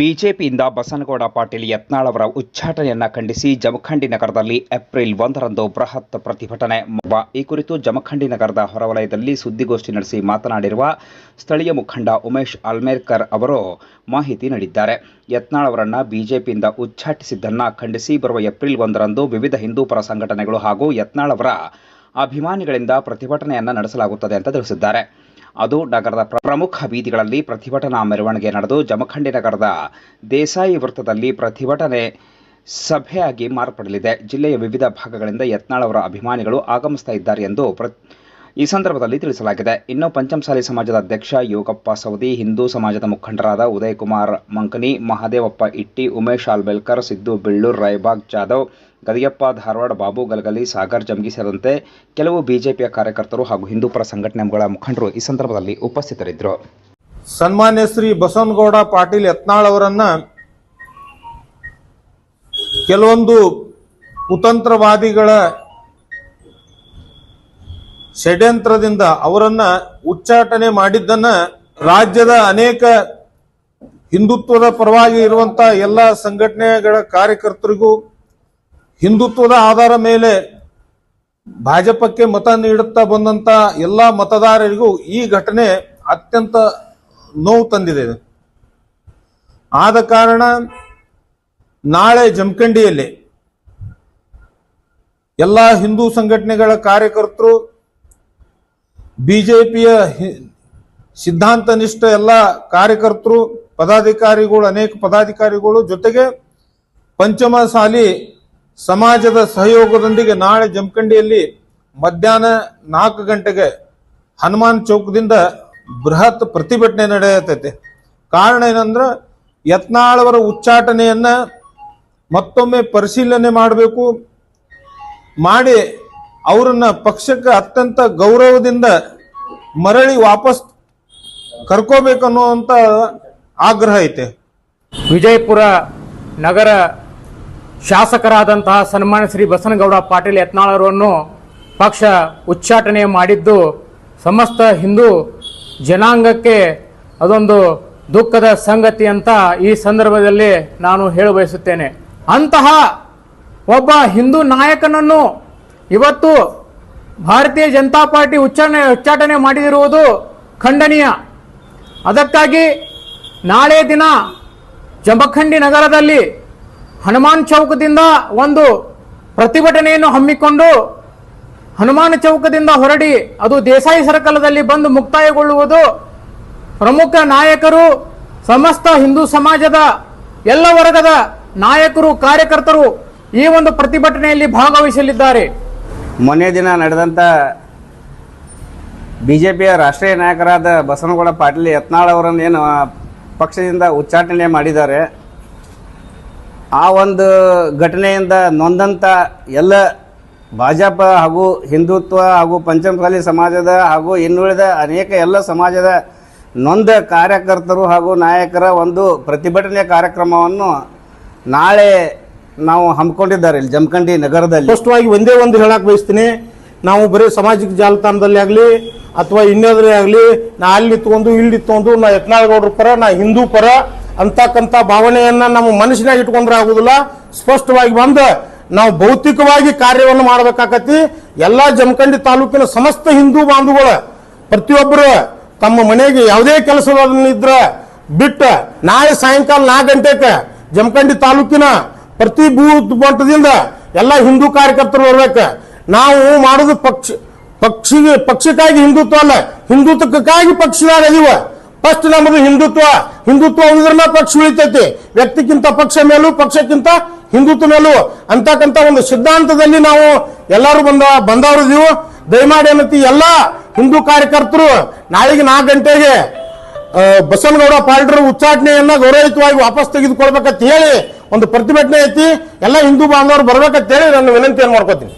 ಬಿಜೆಪಿಯಿಂದ ಬಸನಗೌಡ ಪಾಟೀಲ್ ಯತ್ನಾಳ್ ಅವರ ಉಚ್ಚಾಟನೆಯನ್ನ ಖಂಡಿಸಿ ಜಮಖಂಡಿ ನಗರದಲ್ಲಿ ಏಪ್ರಿಲ್ ಒಂದರಂದು ಬೃಹತ್ ಪ್ರತಿಭಟನೆ. ಈ ಕುರಿತು ಜಮಖಂಡಿ ನಗರದ ಹೊರವಲಯದಲ್ಲಿ ಸುದ್ದಿಗೋಷ್ಠಿ ನಡೆಸಿ ಮಾತನಾಡಿರುವ ಸ್ಥಳೀಯ ಮುಖಂಡ ಉಮೇಶ್ ಅಲ್ಮೇರ್ಕರ್ ಅವರು ಮಾಹಿತಿ ನೀಡಿದ್ದಾರೆ. ಯತ್ನಾಳ್ ಅವರನ್ನ ಬಿಜೆಪಿಯಿಂದ ಉಚ್ಚಾಟಿಸಿದ್ದನ್ನ ಖಂಡಿಸಿ ಬರುವ ಏಪ್ರಿಲ್ ಒಂದರಂದು ವಿವಿಧ ಹಿಂದೂಪರ ಸಂಘಟನೆಗಳು ಹಾಗೂ ಯತ್ನಾಳ್ ಅವರ ಅಭಿಮಾನಿಗಳಿಂದ ಪ್ರತಿಭಟನೆಯನ್ನ ನಡೆಸಲಾಗುತ್ತದೆ ಅಂತ ತಿಳಿಸಿದ್ದಾರೆ. ಅದು ನಗರದ ಪ್ರ- ಪ್ರಮುಖ ಬೀದಿಗಳಲ್ಲಿ ಪ್ರತಿಭಟನಾ ಮೆರವಣಿಗೆ ನಡೆದು ಜಮಖಂಡಿ ನಗರದ ದೇಸಾಯಿ ವೃತ್ತದಲ್ಲಿ ಪ್ರತಿಭಟನೆ ಸಭೆಯಾಗಿ ಮಾರ್ಪಡಲಿದೆ. ಜಿಲ್ಲೆಯ ವಿವಿಧ ಭಾಗಗಳಿಂದ ಯತ್ನಾಳ್ ಅವರ ಅಭಿಮಾನಿಗಳು ಆಗಮಿಸ್ತಾ ಇದ್ದಾರೆ ಎಂದು ಈ ಸಂದರ್ಭದಲ್ಲಿ ತಿಳಿಸಲಾಗಿದೆ. ಇನ್ನು ಪಂಚಮಸಾಲಿ ಸಮಾಜದ ಅಧ್ಯಕ್ಷ ಯೋಗಪ್ಪ ಸವದಿ, ಹಿಂದೂ ಸಮಾಜದ ಮುಖಂಡರಾದ ಉದಯ್ ಕುಮಾರ್ ಮಂಕನಿ ಮಹಾದೇವಪ್ಪ ಇಟ್ಟಿ, ಉಮೇಶ್ ಆಲ್ಬೆಲ್ಕರ್, ಸಿದ್ದು ಬೆಳ್ಳೂರ್ ರಾಯಬಾಗ್ ಜಾಧವ್ ಗದಿಯಪ್ಪ, ಧಾರವಾಡ, ಬಾಬು, ಗಲಗಲಿ, ಸಾಗರ್ ಜಂಗಿ ಸೇರಿದಂತೆ ಕೆಲವು ಬಿಜೆಪಿಯ ಕಾರ್ಯಕರ್ತರು ಹಾಗೂ ಹಿಂದೂಪರ ಸಂಘಟನೆಗಳ ಮುಖಂಡರು ಈ ಸಂದರ್ಭದಲ್ಲಿ ಉಪಸ್ಥಿತರಿದ್ದರು. ಸನ್ಮಾನ್ಯ ಶ್ರೀ ಬಸವನಗೌಡ ಪಾಟೀಲ್ ಯತ್ನಾಳ್ ಅವರನ್ನ ಕೆಲವೊಂದು ಕುತಂತ್ರವಾದಿಗಳ ಷಡ್ಯಂತ್ರದಿಂದ ಅವರನ್ನ ಉಚ್ಚಾಟನೆ ಮಾಡಿದ್ದನ್ನ ರಾಜ್ಯದ ಅನೇಕ ಹಿಂದುತ್ವದ ಪರವಾಗಿ ಇರುವಂತಹ ಎಲ್ಲ ಸಂಘಟನೆಗಳ ಕಾರ್ಯಕರ್ತರಿಗೂ ಹಿಂದುತ್ವದ ಆಧಾರ ಮೇಲೆ ಭಾಜಪಕ್ಕೆ ಮತ ನೀಡುತ್ತಾ ಬಂದಂತ ಎಲ್ಲ ಮತದಾರರಿಗೂ ಈ ಘಟನೆ ಅತ್ಯಂತ ನೋವು ತಂದಿದೆ. ಆದ ಕಾರಣ ನಾಳೆ ಜಮಖಂಡಿಯಲ್ಲಿ ಎಲ್ಲ ಹಿಂದೂ ಸಂಘಟನೆಗಳ ಕಾರ್ಯಕರ್ತರು, ಬಿಜೆಪಿಯ ಸಿದ್ಧಾಂತ ನಿಷ್ಠ ಎಲ್ಲ ಕಾರ್ಯಕರ್ತರು, ಪದಾಧಿಕಾರಿಗಳು, ಅನೇಕ ಪದಾಧಿಕಾರಿಗಳು ಜೊತೆಗೆ ಪಂಚಮಸಾಲಿ ಸಮಾಜದ ಸಹಯೋಗದೊಂದಿಗೆ ನಾಳೆ ಜಮಖಂಡಿಯಲ್ಲಿ ಮಧ್ಯಾಹ್ನ ನಾಲ್ಕು ಗಂಟೆಗೆ ಹನುಮಾನ್ ಚೌಕದಿಂದ ಬೃಹತ್ ಪ್ರತಿಭಟನೆ ನಡೆಯತೈತೆ. ಕಾರಣ ಏನಂದ್ರೆ ಯತ್ನಾಳವರ ಉಚ್ಚಾಟನೆಯನ್ನ ಮತ್ತೊಮ್ಮೆ ಪರಿಶೀಲನೆ ಮಾಡಬೇಕು. ಮಾಡಿ ಅವರನ್ನ ಪಕ್ಷಕ್ಕೆ ಅತ್ಯಂತ ಗೌರವದಿಂದ ಮರಳಿ ವಾಪಸ್ ಕರ್ಕೋಬೇಕನ್ನುವಂತ ಆಗ್ರಹ ಐತೆ. ವಿಜಯಪುರ ನಗರ ಶಾಸಕರಾದಂತಹ ಸನ್ಮಾನ್ಯ ಶ್ರೀ ಬಸನಗೌಡ ಪಾಟೀಲ್ ಯತ್ನಾಳರನ್ನು ಪಕ್ಷ ಉಚ್ಚಾಟನೆ ಮಾಡಿದ್ದು, ಸಮಸ್ತ ಹಿಂದೂ ಜನಾಂಗಕ್ಕೆ ಅದೊಂದು ದುಃಖದ ಸಂಗತಿ ಅಂತ ಈ ಸಂದರ್ಭದಲ್ಲಿ ನಾನು ಹೇಳ ಬಯಸುತ್ತೇನೆ ಅಂತಹ ಒಬ್ಬ ಹಿಂದೂ ನಾಯಕನನ್ನು ಇವತ್ತು ಭಾರತೀಯ ಜನತಾ ಪಾರ್ಟಿ ಉಚ್ಚಾಟನೆ ಉಚ್ಚಾಟನೆ ಮಾಡಿದಿರುವುದು ಖಂಡನೀಯ. ಅದಕ್ಕಾಗಿ ನಾಳೆ ದಿನ ಜಮಖಂಡಿ ನಗರದಲ್ಲಿ ಹನುಮಾನ್ ಚೌಕದಿಂದ ಒಂದು ಪ್ರತಿಭಟನೆಯನ್ನು ಹಮ್ಮಿಕೊಂಡು ಹನುಮಾನ್ ಚೌಕದಿಂದ ಹೊರಡಿ ಅದು ದೇಸಾಯಿ ಸರ್ಕಲದಲ್ಲಿ ಬಂದು ಮುಕ್ತಾಯಗೊಳ್ಳುವುದು ಪ್ರಮುಖ ನಾಯಕರು, ಸಮಸ್ತ ಹಿಂದೂ ಸಮಾಜದ ಎಲ್ಲ ವರ್ಗದ ನಾಯಕರು, ಕಾರ್ಯಕರ್ತರು ಈ ಒಂದು ಪ್ರತಿಭಟನೆಯಲ್ಲಿ ಭಾಗವಹಿಸಲಿದ್ದಾರೆ. ಮೊನ್ನೆ ದಿನ ನಡೆದಂಥ ಬಿ ರಾಷ್ಟ್ರೀಯ ನಾಯಕರಾದ ಬಸನಗೌಡ ಪಾಟೀಲ್ ಯತ್ನಾಳ್ ಅವರನ್ನು ಏನು ಪಕ್ಷದಿಂದ ಉಚ್ಚಾಟನೆ ಮಾಡಿದ್ದಾರೆ. ಆ ಒಂದು ಘಟನೆಯಿಂದ ನೊಂದಂಥ ಎಲ್ಲ ಭಾಜಪ ಹಾಗೂ ಹಿಂದುತ್ವ ಹಾಗೂ ಪಂಚಮಸಾಲಿ ಸಮಾಜದ ಹಾಗೂ ಇನ್ನುಳಿದ ಅನೇಕ ಎಲ್ಲ ಸಮಾಜದ ನೊಂದ ಕಾರ್ಯಕರ್ತರು ಹಾಗೂ ನಾಯಕರ ಒಂದು ಪ್ರತಿಭಟನೆ ಕಾರ್ಯಕ್ರಮವನ್ನು ನಾಳೆ ನಾವು ಹಮ್ಮಿಕೊಂಡಿದ್ದಾರೆ ಇಲ್ಲಿ ಜಮಖಂಡಿ ನಗರದಲ್ಲಿ. ಸ್ಪಷ್ಟವಾಗಿ ಒಂದೇ ಒಂದು ಹೇಳಕ್ಕೆ ಬಯಸ್ತೀನಿ. ನಾವು ಬರೀ ಸಾಮಾಜಿಕ ಜಾಲತಾಣದಲ್ಲಿ ಆಗಲಿ ಅಥವಾ ಇನ್ನೋದ್ರೆ ಆಗಲಿ, ನಾ ಅಲ್ಲಿ ನಿಂತ್ಕೊಂಡು ಇಲ್ಲಿ ನಿಂತ್ಕೊಂಡು ನಾ ಯತ್ನಾಳ್ಗೌಡ್ರ ಪರ, ನಾ ಹಿಂದೂ ಪರ ಅಂತಕ್ಕಂಥ ಭಾವನೆಯನ್ನ ನಮ್ಮ ಮನಸ್ಸಿನಾಗ ಇಟ್ಕೊಂಡ್ರೆ ಆಗುದಿಲ್ಲ. ಸ್ಪಷ್ಟವಾಗಿ ಬಂದು ನಾವು ಭೌತಿಕವಾಗಿ ಕಾರ್ಯವನ್ನು ಮಾಡಬೇಕಾಕತಿ. ಎಲ್ಲ ಜಮಖಂಡಿ ತಾಲೂಕಿನ ಸಮಸ್ತ ಹಿಂದೂ ಬಾಂಧವಗಳು ಪ್ರತಿಯೊಬ್ಬರು ತಮ್ಮ ಮನೆಗೆ ಯಾವುದೇ ಕೆಲಸದಲ್ಲಿದ್ರೆ ಬಿಟ್ಟು ನಾಳೆ ಸಾಯಂಕಾಲ ನಾಲ್ಕು ಗಂಟೆಗೆ ಜಮಖಂಡಿ ತಾಲೂಕಿನ ಪ್ರತಿ ಬೂತ್ ಮಟ್ಟದಿಂದ ಎಲ್ಲ ಹಿಂದೂ ಕಾರ್ಯಕರ್ತರು ಬರ್ಬೇಕು. ನಾವು ಮಾಡೋದು ಪಕ್ಷ, ಪಕ್ಷಿಗೆ ಪಕ್ಷಕ್ಕಾಗಿ ಹಿಂದುತ್ವ ಅಲ್ಲ, ಹಿಂದುತ್ವಕ್ಕಾಗಿ ಪಕ್ಷದಾಗ ಅದೀವ ಫಸ್ಟ್ ನಮ್ಮದು ಹಿಂದುತ್ವ. ಹಿಂದುತ್ವ ಉಳಿದ್ರನ್ನ ಪಕ್ಷ ಉಳಿತೈತಿ. ವ್ಯಕ್ತಿಗಿಂತ ಪಕ್ಷ ಮೇಲೂ, ಪಕ್ಷಕ್ಕಿಂತ ಹಿಂದುತ್ವ ಮೇಲೂ. ಅಂತಕ್ಕಂಥ ಒಂದು ಸಿದ್ಧಾಂತದಲ್ಲಿ ನಾವು ಎಲ್ಲರೂ ಬಂದ ಬಂದವರಿದೀವು ದಯಮಾಡಿ ಅನ್ನತಿ ಎಲ್ಲ ಹಿಂದೂ ಕಾರ್ಯಕರ್ತರು ನಾಳೆಗೆ ನಾಲ್ಕು ಗಂಟೆಗೆ ಬಸವನಗೌಡ ಪಾಲ್ಡ್ರ ಉಚ್ಚಾಟನೆಯನ್ನ ಗೌರವಯುತವಾಗಿ ವಾಪಸ್ ತೆಗೆದುಕೊಳ್ಬೇಕಂತ ಹೇಳಿ ಒಂದು ಪ್ರತಿಭಟನೆ ಐತಿ. ಎಲ್ಲ ಹಿಂದೂ ಬಾಂಧವರು ಬರ್ಬೇಕಂತ ಹೇಳಿ ನಾನು ವಿನಂತಿಯನ್ನು ಮಾಡ್ಕೋತೀನಿ.